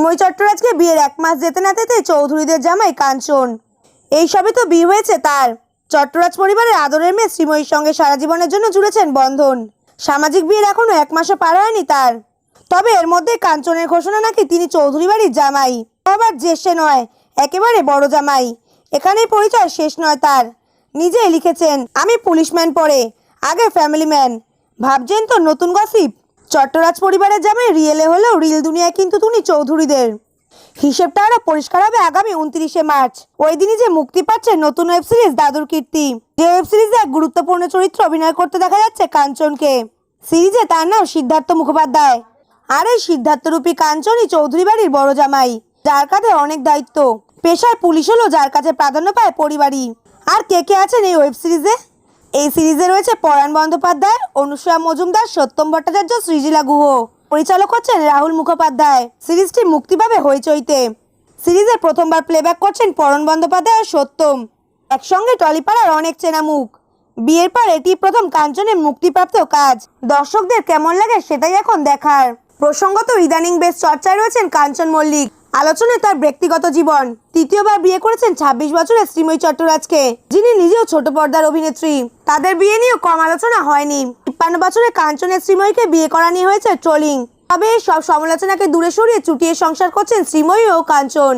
শ্রীময়ী চট্টরাজকে বিয়ের এক মাস যেতে না যেতে চৌধুরীদের জামাই কাঞ্চন। এই সবে তো বিয়ে হয়েছে তার। চট্টরাজ পরিবারের আদরের মেয়ে শ্রীময়ীর সঙ্গে সারা জীবনের জন্য জুড়েছেন বন্ধন। সামাজিক বিয়ের এখনও এক মাসও পার হয়নি তার। তবে এর মধ্যে কাঞ্চনের ঘোষণা নাকি তিনি চৌধুরী বাড়ির জামাই। আবার জ্যেষ্ঠে নয়, একেবারে বড় জামাই। এখানেই পরিচয় শেষ নয় তার। নিজেই লিখেছেন, আমি পুলিশম্যান পরে, আগে ফ্যামিলি ম্যান ভাবছেন তো নতুন গসিপ? চট্টরাজ পরিবারে জামাই রিয়েলে হলেও রিল দুনিয়ায় কিন্তু তুমি চৌধুরীদের। হিসেবটা আরও পরিষ্কার হবে আগামী উনত্রিশে মার্চ। ওই দিনই যে মুক্তি পাচ্ছে নতুন ওয়েব সিরিজ দাদুর কীর্তি। যে ওয়েব সিরিজে এক গুরুত্বপূর্ণ চরিত্র অভিনয় করতে দেখা যাচ্ছে কাঞ্চনকে। সিরিজে তার নাম সিদ্ধার্থ মুখোপাধ্যায়। আর এই সিদ্ধার্থরূপী কাঞ্চনই চৌধুরী বাড়ির বড় জামাই, যার কাঁধে অনেক দায়িত্ব। পেশায় পুলিশ হলো যার কাছে প্রাধান্য পায় পরিবারই। আর কে কে আছেন এই ওয়েব সিরিজে? এই সিরিজে রয়েছে পরাণ বন্দ্যোপাধ্যায়, অনুসূয়া মজুমদার, সত্যম ভট্টাচার্য, সৃজিলা গুহ। পরিচালক হচ্ছেন রাহুল মুখোপাধ্যায়। সিরিজটি মুক্তি পাবে হইচইতে। সিরিজে প্রথমবার প্লেব্যাক করছেন পরণ বন্দ্যোপাধ্যায় সত্যম। একসঙ্গে টলিপাড়ার অনেক চেনা মুখ বিয়ের পর এটি প্রথম কাঞ্চনের মুক্তিপ্রাপ্ত কাজ। দর্শকদের কেমন লাগে সেটাই এখন দেখার। প্রসঙ্গত ইদানিং বেশ চর্চায় রয়েছেন কাঞ্চন মল্লিক। আলোচনায় তার ব্যক্তিগত জীবন। তৃতীয়বার বিয়ে করেছেন ছাব্বিশ বছরের শ্রীময়ী চট্টরাজকে, যিনি নিজেও ছোট পর্দার অভিনেত্রী। তাদের বিয়ে নিয়েও কম আলোচনা হয়নি। তিপ্পান্ন বছরের কাঞ্চনের শ্রীময়ীকে বিয়ে করা নিয়ে হয়েছে ট্রোলিং। তবে সব সমালোচনাকে দূরে সরিয়ে চুটিয়ে সংসার করছেন শ্রীময়ী ও কাঞ্চন।